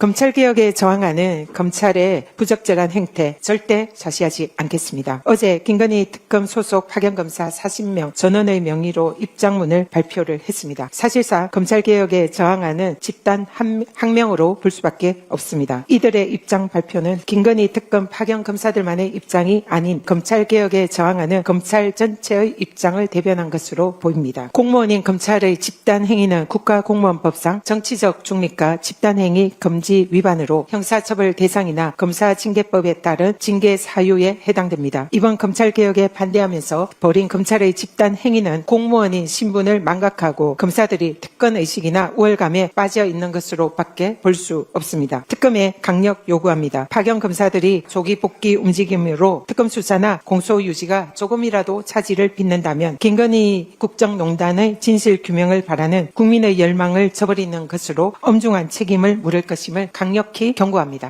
검찰 개혁에 저항하는 검찰의 부적절한 행태 절대 자시하지 않겠습니다. 어제 김건희 특검 소속 파견검사 40명 전원의 명의로 입장문을 발표를 했습니다. 사실상 검찰 개혁에 저항하는 집단 한- 항명으로 볼 수밖에 없습니다. 이들의 입장 발표는 김건희 특검 파견 검사들만의 입장이 아닌 검찰 개혁에 저항하는 검찰 전체의 입장을 대변한 것으로 보입니다. 공무원인 검찰의 집단 행위는 국가공무원법상 정치적 중립과 집단 행위 금지 위반으로 형사처벌 대상이나 검사징계법에 따른 징계 사유에 해당됩니다. 이번 검찰개혁에 반대하면서 벌인 검찰의 집단 행위는 공무원인 신분을 망각하고 검사들이 특권의식이나 우월감에 빠져 있는 것으로 밖에 볼 수 없습니다. 특검에 강력 요구합니다. 파견 검사들이 조기 복귀 움직임으로 특검 수사나 공소 유지가 조금이라도 차질을 빚는다면 김건희 국정농단의 진실 규명을 바라는 국민의 열망을 저버리는 것으로 엄중한 책임을 물을 것임 을 강력히 경고합니다.